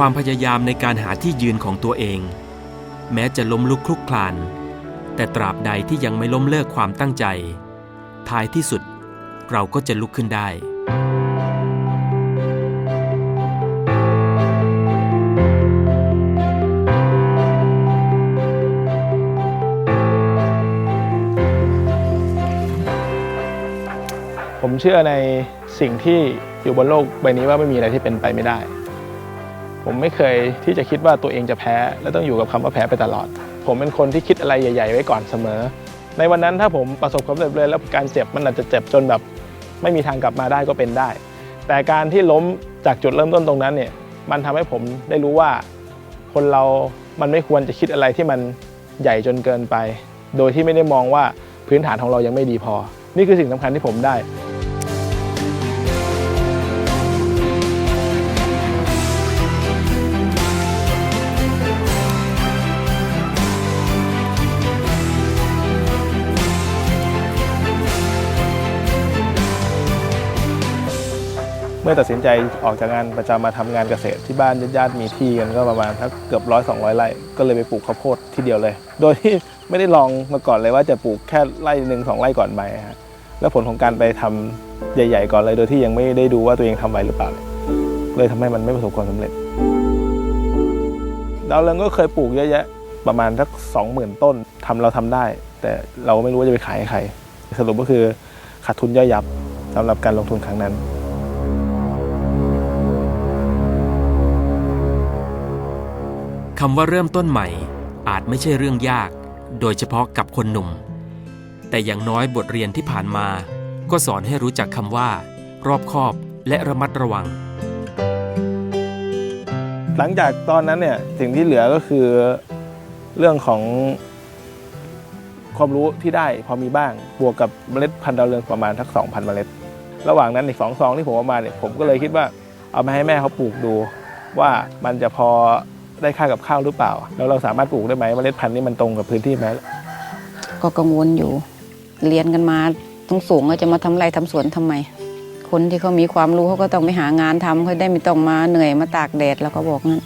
ความพยายามในการหาที่ยืนของตัวเอง แม้จะล้มลุกคลุกคลาน แต่ตราบใดที่ยังไม่ล้มเลิกความตั้งใจ ท้ายที่สุดเราก็จะลุกขึ้นได้ผมเชื่อในสิ่งที่อยู่บนโลกใบนี้ว่าไม่มีอะไรที่เป็นไปไม่ได้ ผมไม่เคยที่จะคิดว่าตัวเองจะแพ้ และต้องอยู่กับคำว่าแพ้ไปตลอด ผมเป็นคนที่คิดอะไรใหญ่ๆ ไว้ก่อนเสมอ ในวันนั้นถ้าผมประสบความสำเร็จเลยแล้วการเจ็บมันอาจจะเจ็บจนแบบ ไม่มีทางกลับมาได้ก็เป็นได้ แต่การที่ล้มจากจุดเริ่มต้นตรงนั้นเนี่ยมันทำให้ผมได้รู้ว่า คนเรา มันไม่ควรจะคิดอะไรที่มันใหญ่จนเกินไป โดยที่ไม่ได้มองว่าพื้นฐานของเรายังไม่ดีพอ นี่คือสิ่งสำคัญที่ผมได้ เมื่อตัดสินใจออกจากงานประจำมาทำงานเกษตรที่บ้านญาติๆมีที่กันก็ประมาณสักเกือบร้อยสองร้อยไร่ก็เลยไปปลูกข้าวโพดทีเดียวเลย โดยที่ไม่ได้ลองมาก่อนเลยว่าจะปลูกแค่ไร่หนึ่งสองไร่ก่อนไหมฮะแล้วผลของการไปทำใหญ่ ๆ ก่อนเลย โดยที่ยังไม่ได้ดูว่าตัวเองทำไหวหรือเปล่า เลยเลยทำให้มันไม่ประสบความสำเร็จ ดาวเรืองก็เคยปลูกเยอะแยะประมาณสักสองหมื่นต้นทำเราทำได้ แต่เราไม่รู้ว่าจะไปขายให้ใคร สรุปก็คือขาดทุนย่อยยับสำหรับการลงทุนครั้งนั้นำว่าเริ่มต้นใหม่ อาจไม่ใช่เรื่องยาก โดยเฉพาะกับคนหนุ่ม แต่อย่างน้อยบทเรียนที่ผ่านมา ก็สอนให้รู้จักคำว่า รอบคอบและระมัดระวัง หลังจากตอนนั้นเนี่ยสิ่งที่เหลือก็คือเรื่องของความรู้ที่ได้พอมีบ้าง บวกกับเมล็ดพันธุ์ดาวเรืองประมาณทัก2,000 เมล็ด ระหว่างนั้นอีกสองซองที่ผมเอามาเนี่ยผมก็เลยคิดว่าเอามาให้แม่เขาปลูกดู ว่ามันจะพอ ได้ค่ากับข้าวหรือเปล่า แล้วเราสามารถปลูกได้ไหมเมล็ดพันธุ์นี้มันตรงกับพื้นที่ไหมก็กังวลอยู่ เรียนกันมาต้องสูงก็จะมาทำไรทำสวนทำไม คนที่เขามีความรู้เขาก็ต้องไปหางานทำเขาได้ไม่ต้องมาเหนื่อยมาตากแดดแล้วก็บอกงั้น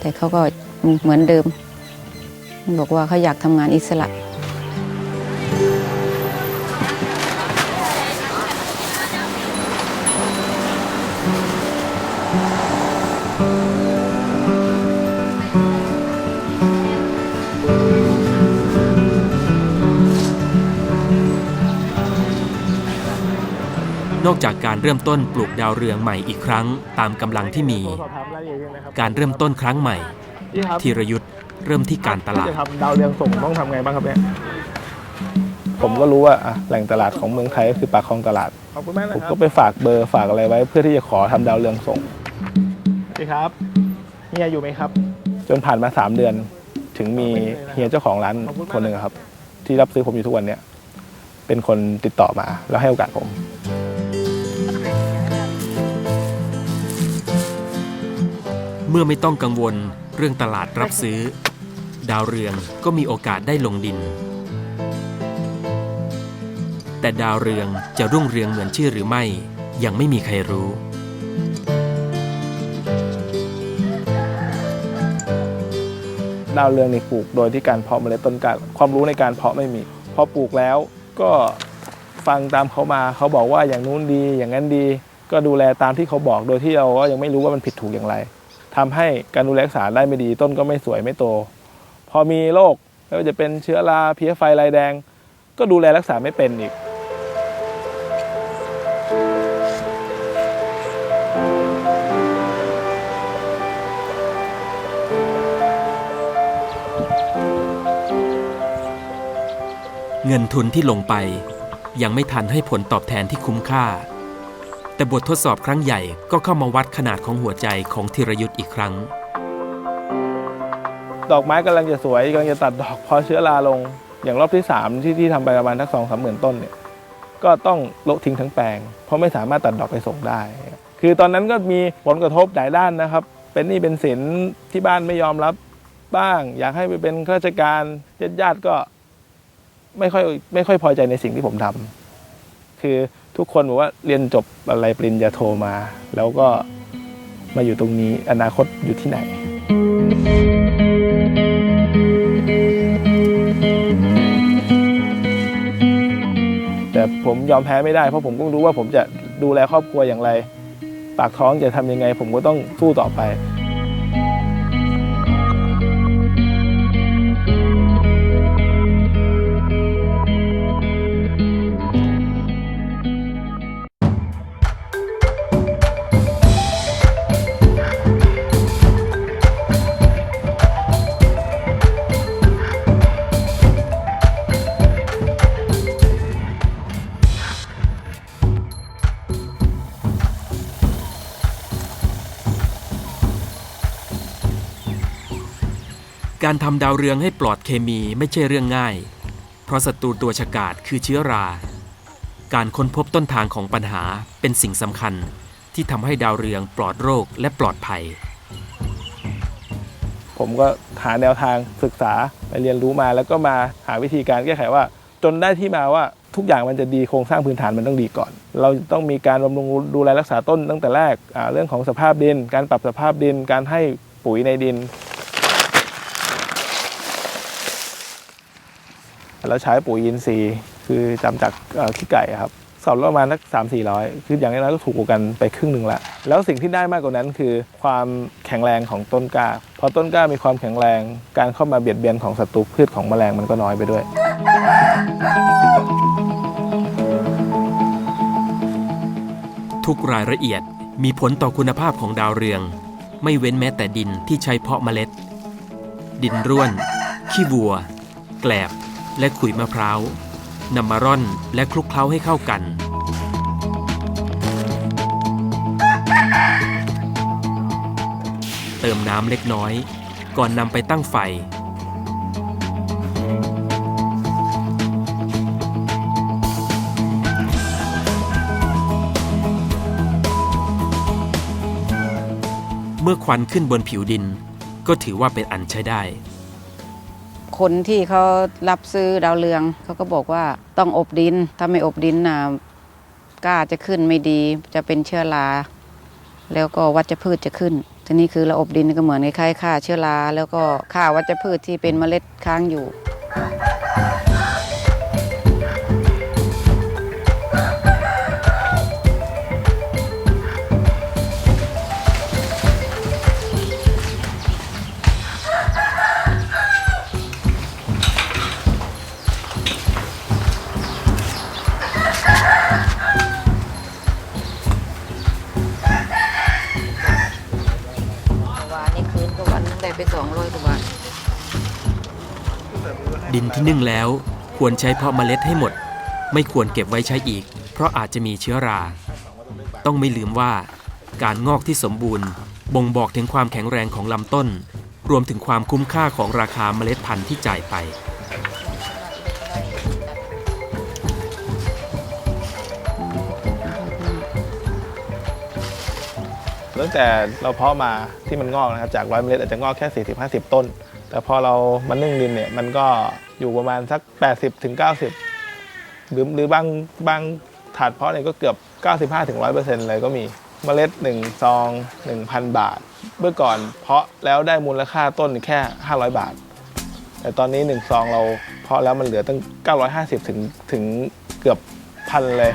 แต่เขาก็เหมือนเดิม บอกว่าเขาอยากทำงานอิสระ นอกจากการเริ่มต้นปลูกดาวเรืองใหม่อีกครั้งตามกำลังที่มี การเริ่มต้นครั้งใหม่ธีรยุทธ์เริ่มที่การตลาดจะทำดาวเรืองส่งต้องทำไงบ้างครับเนี่ยผมก็รู้ว่าอะแหล่งตลาดของเมืองไทยก็คือปากคลองตลาดขอบคุณมากนะผมครับก็ไปฝากเบอร์ฝากอะไรไว้ เพื่อที่จะขอทำดาวเรืองส่งสวัสดีครับเฮียอยู่ไหมครับ จนผ่านมา 3 เดือน ถึงมีเฮียเจ้าของร้านคนหนึ่งอะครับ ที่รับซื้อผมอยู่ทุกวันเนี้ยเป็นคนติดต่อมาแล้วให้โอกาสผม มื่อไม่ต้องกังวลเรื่องตลาดรับซื้อ ดาวเรืองก็มีโอกาสได้ลงดิน แต่ดาวเรืองจะรุ่งเรืองเหมือนชื่อหรือไม่ ยังไม่มีใครรู้ดาวเรืองนี่ปลูกโดยที่การเพาะเมล็ดต้นกล้าความรู้ในการเพาะไม่มีพอปลูกแล้วก็ฟังตามเขามาเขาบอกว่าอย่างนู้นดีอย่างนั้นดี ก็ดูแลตามที่เขาบอกโดยที่เราก็ยังไม่รู้ว่ามันผิดถูกอย่างไร ทำให้การดูแลรักษาได้ไม่ดีต้นก็ไม่สวยไม่โต พอมีโรคไม่ว่าจะเป็นเชื้อราเพี้ยไฟลายแดง ก็ดูแลรักษาไม่เป็นอีก เงินทุนที่ลงไปยังไม่ทันให้ผลตอบแทนที่คุ้มค่า แต่บททดสอบครั้งใหญ่ก็เข้ามาวัดขนาดของหัวใจของธีรยุทธ์อีกครั้ง ดอกไม้กำลังจะสวยกำลังจะตัดดอกพอเชื้อราลง อย่างรอบที่ 3 ที่ที่ทำไปประมาณทักสองสามหมื่นต้นเนี่ยก็ต้องโละทิ้งทั้งแปลง เพราะไม่สามารถตัดดอกไปส่งได้ คือตอนนั้นก็มีผลกระทบหลายด้านนะครับ เป็นหนี้เป็นสินที่บ้านไม่ยอมรับบ้าง อยากให้ไปเป็นข้าราชการญาติญาติก็ไม่ค่อยไม่ค่อยพอใจในสิ่งที่ผมทำคือ ทุกคนบอกว่าเรียนจบอะไรปริญญาโทมา แล้วก็มาอยู่ตรงนี้อนาคตอยู่ที่ไหน แต่ผมยอมแพ้ไม่ได้เพราะผมก็รู้ว่าผมจะดูแลครอบครัวอย่างไร ปากท้องจะทำยังไง ผมก็ต้องสู้ต่อไป การทำดาวเรืองให้ปลอดเคมีไม่ใช่เรื่องง่าย เพราะศัตรูตัวฉกาจคือเชื้อรา การค้นพบต้นทางของปัญหาเป็นสิ่งสำคัญที่ทำให้ดาวเรืองปลอดโรคและปลอดภัย ผมก็หาแนวทางศึกษาไปเรียนรู้มาแล้วก็มาหาวิธีการแก้ไขว่า จนได้ที่มาว่าทุกอย่างมันจะดีโครงสร้างพื้นฐานมันต้องดีก่อน เราต้องมีการบำรุงดูแลรักษาต้นตั้งแต่แรกเรื่องของสภาพดิน การปรับสภาพดิน การให้ปุ๋ยในดิน แล้วใช้ปุ๋ยอินทรีย์คือจำจากขี้ไก่ครับสอบประมาณสักสามสี่ร้อยคืออย่างน้อยก็ถูกกันไปครึ่งหนึ่งละ แล้วสิ่งที่ได้มากกว่านั้นคือความแข็งแรงของต้นกล้า พอต้นกล้ามีความแข็งแรง การเข้ามาเบียดเบียนของศัตรูพืชของแมลงมันก็น้อยไปด้วย ทุกรายละเอียดมีผลต่อคุณภาพของดาวเรือง ไม่เว้นแม้แต่ดินที่ใช้เพาะเมล็ด ดินร่วน ขี้วัว แกลบ และขุยมะพร้าวนำมาร่อนและคลุกเคล้าให้เข้ากัน เติมน้ำเล็กน้อย ก่อนนำไปตั้งไฟ เมื่อควันขึ้นบนผิวดิน ก็ถือว่าเป็นอันใช้ได้ คนที่เขารับซื้อดาวเรืองเขาก็บอกว่าต้องอบดิน ถ้าไม่อบดินน่ะกล้าจะขึ้นไม่ดีจะเป็นเชื้อราแล้วก็วัชพืชจะขึ้น ทีนี้คือเราอบดินก็เหมือนคล้ายๆฆ่าเชื้อราแล้วก็ฆ่าวัชพืชที่เป็นเมล็ดค้างอยู่ นึ่งแล้วควรใช้เพาะเมล็ดให้หมด ไม่ควรเก็บไว้ใช้อีก เพราะอาจจะมีเชื้อรา ต้องไม่ลืมว่า การงอกที่สมบูรณ์ บ่งบอกถึงความแข็งแรงของลำต้น รวมถึงความคุ้มค่าของราคาเมล็ดพันธุ์ที่จ่ายไปตั้งแต่เราเพาะมาที่มันงอกนะครับจากร้อยเมล็ดอาจจะงอกแค่ 40 50 ต้น แต่พอเรามานึ่งดินเนี่ยมันก็อยู่ประมาณสัก 80ถึง90หรือหรือบางบางถาดเพาะเนี่ยก็เกือบ 95ถึง100%เลยก็มีเมล็ด1ซอง 1,000 บาท เมื่อก่อนเพาะแล้วได้มูลค่าต้นแค่ 500 บาท แต่ตอนนี้1ซองเราเพาะแล้วมันเหลือตั้ง 950 ถึงถึงเกือบพันเลย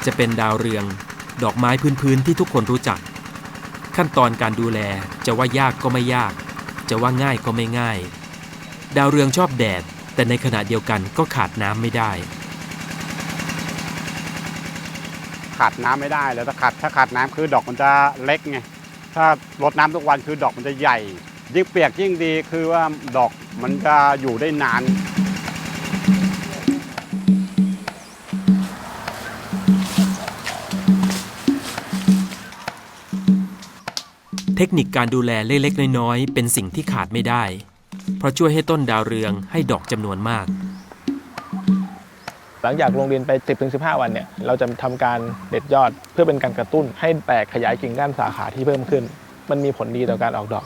กว่าจะเป็นดาวเรือง ดอกไม้พื้นๆที่ทุกคนรู้จัก ขั้นตอนการดูแลจะว่ายากก็ไม่ยาก จะว่าง่ายก็ไม่ง่าย ดาวเรืองชอบแดด แต่ในขณะเดียวกันก็ขาดน้ำไม่ได้ ขาดน้ำไม่ได้แล้วถ้าขาดถ้าขาดน้ำคือดอกมันจะเล็กไงถ้ารดน้ำทุกวันคือดอกมันจะใหญ่ ยิ่งเปียกยิ่งดีคือว่าดอกมันจะอยู่ได้นาน เทคนิคการดูแลเล็กๆ น้อยๆ เป็นสิ่งที่ขาดไม่ได้ เพราะช่วยให้ต้นดาวเรืองให้ดอกจำนวนมาก หลังจากลงดินไป 10-15 วันเนี่ยเราจะทำการเด็ดยอดเพื่อเป็นการกระตุ้นให้แตกขยายกิ่งก้านสาขาที่เพิ่มขึ้น มันมีผลดีต่อการออกดอก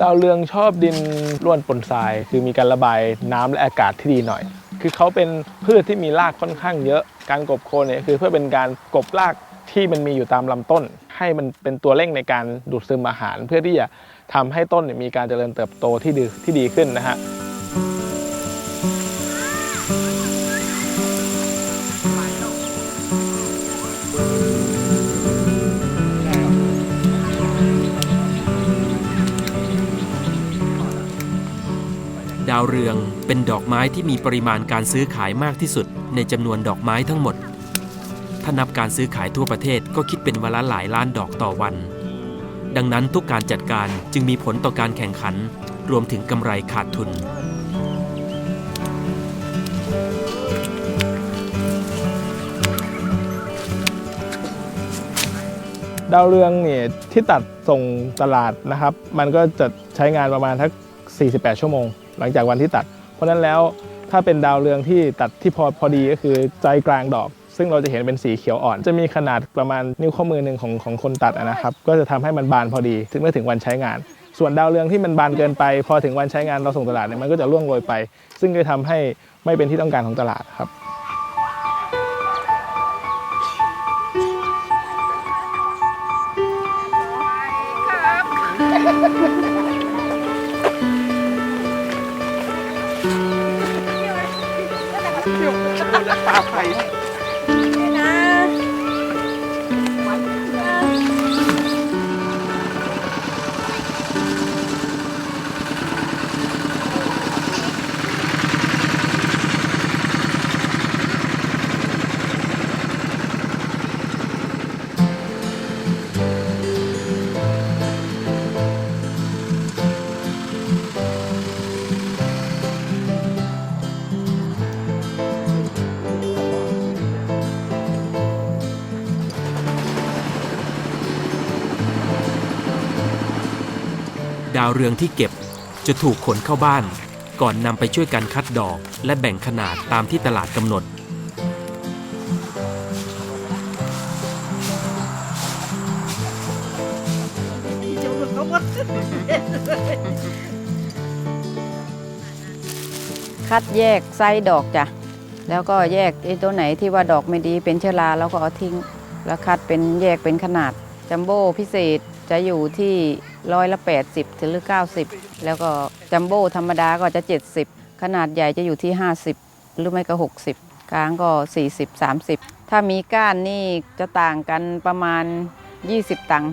ดาวเรืองชอบดินร่วนปนทราย คือมีการระบายน้ำและอากาศที่ดีหน่อย คือเขาเป็นพืชที่มีรากค่อนข้างเยอะ การกบโคนเนี่ยคือเพื่อเป็นการกบรากที่มันมีอยู่ตามลำต้น ให้มันเป็นตัวเร่งในการดูดซึมอาหาร เพื่อที่จะทำให้ต้นมีการเจริญเติบโตที่ดีที่ดีขึ้นนะฮะาวเรืองเป็นดอกไม้ที่มีปริมาณการซื้อขายมากที่สุด ในจำนวนดอกไม้ทั้งหมด ถ้านับการซื้อขายทั่วประเทศก็คิดเป็นวันละหลายล้านดอกต่อวัน ดังนั้นทุกการจัดการจึงมีผลต่อการแข่งขัน รวมถึงกำไรขาดทุนดาวเรืองเนี่ยที่ตัดส่งตลาดนะครับ มันก็จะใช้งานประมาณทัก 48 ชั่วโมง หลังจากวันที่ตัด เพราะฉะนั้นแล้วถ้าเป็นดาวเรืองที่ตัดที่พอพอดีก็คือใจกลางดอก ซึ่งเราจะเห็นเป็นสีเขียวอ่อน จะมีขนาดประมาณนิ้วข้อมือหนึ่งของของคนตัดนะครับ ก็จะทำให้มันบานพอดีถึงเมื่อถึงวันใช้งาน ส่วนดาวเรืองที่มันบานเกินไป พอถึงวันใช้งานเราส่งตลาดเนี่ยมันก็จะร่วงโรยไป ซึ่งจะทำให้ไม่เป็นที่ต้องการของตลาดครับ ดาวเรืองที่เก็บจะถูกขนเข้าบ้าน ก่อนนำไปช่วยกันคัดดอกและแบ่งขนาดตามที่ตลาดกำหนด คัดแยกไซส์ดอกจ้ะ แล้วก็แยกไอ้ตัวไหนที่ว่าดอกไม่ดีเป็นเชื้อราแล้วก็เอาทิ้ง แล้วคัดเป็นแยกเป็นขนาด จัมโบ้พิเศษจะอยู่ที่ ร้อยละ 80 ถึงหรือ 90 แล้วก็จัมโบ้ธรรมดาก็จะ 70 ขนาดใหญ่จะอยู่ที่ 50 หรือไม่ก็ 60 กลางก็ 40 30 ถ้ามีก้านนี่จะต่างกันประมาณ 20 ตังค์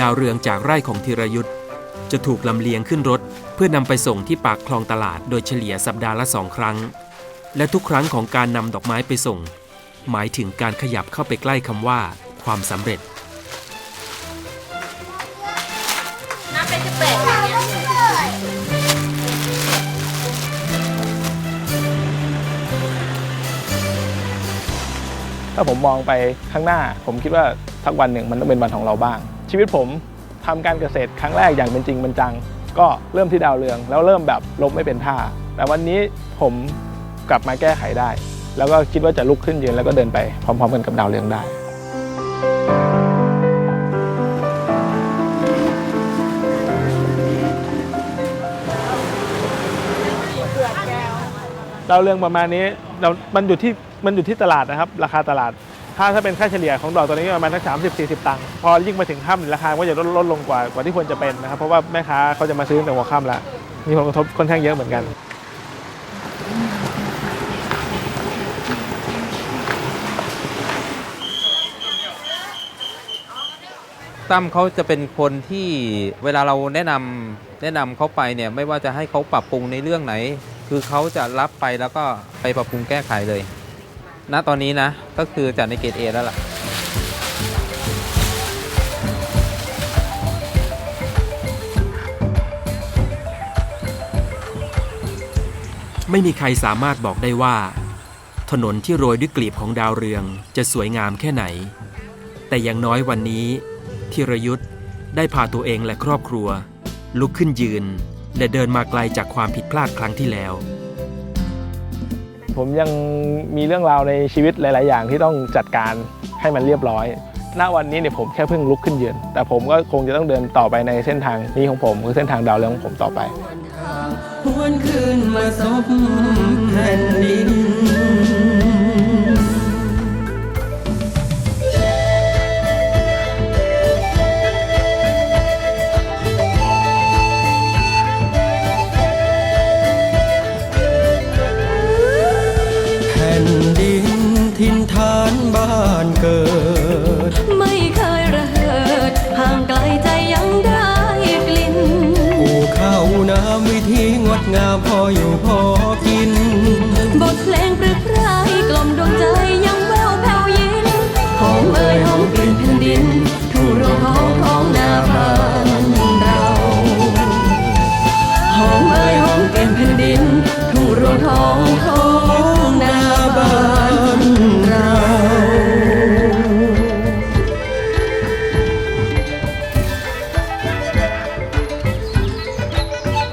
ดาวเรืองจากไร่ของธีรยุทธ์จะถูกลำเลียงขึ้นรถ เพื่อนำไปส่งที่ปากคลองตลาดโดยเฉลี่ยสัปดาห์ละสองครั้ง และทุกครั้งของการนำดอกไม้ไปส่ง หมายถึงการขยับเข้าไปใกล้คำว่า ความสำเร็จถ้าผมมองไปข้างหน้า ผมคิดว่าสักวันหนึ่งมันต้องเป็นวันของเราบ้าง ชีวิตผมทำการเกษตรครั้งแรกอย่างเป็นจริงเป็นจัง ก็เริ่มที่ดาวเรือง แล้วเริ่มแบบลมไม่เป็นท่า แต่วันนี้ผมกลับมาแก้ไขได้ แล้วก็คิดว่าจะลุกขึ้นยืนแล้วก็เดินไปพร้อม ๆ กันกับดาวเรืองได้เราเรื่องประมาณนี้เรามันอยู่ที่มันอยู่ที่ตลาดนะครับ ราคาตลาด ถ้าถ้าเป็นค่าเฉลี่ยของดอกตัวนี้ประมาณทั้งสามสิบสี่สิบตังค์พอยิ่งไปถึงค่ำราคาก็จะลดลดลงกว่ากว่าที่ควรจะเป็นนะครับเพราะว่าแม่ค้าเขาจะมาซื้อแต่หัวค่ำแล้วมีผลกระทบค่อนข้างเยอะเหมือนกันตั้มเขาจะเป็นคนที่เวลาเราแนะนำแนะนำเขาไปเนี่ยไม่ว่าจะให้เขาปรับปรุงในเรื่องไหน คือเขาจะรับไปแล้วก็ไปปรับปรุงแก้ไขเลย ณตอนนี้นะ ก็คือจัดในเกรดเอแล้วล่ะ ไม่มีใครสามารถบอกได้ว่า ถนนที่โรยด้วยกลีบของดาวเรืองจะสวยงามแค่ไหน แต่อย่างน้อยวันนี้ธีรยุทธ์ได้พาตัวเองและครอบครัว ลุกขึ้นยืน และเดินมาไกลจากความผิดพลาดครั้งที่แล้ว ผมยังมีเรื่องราวในชีวิตหลาย ๆ อย่างที่ต้องจัดการให้มันเรียบร้อย ณ วันนี้เนี่ยผมแค่เพิ่งลุกขึ้นยืน แต่ผมก็คงจะต้องเดินต่อไปในเส้นทางนี้ของผมคือเส้นทางดาวเรืองของผมต่อไป หวนคืนมาซบแผ่นดิน งามพออยู่พอกิน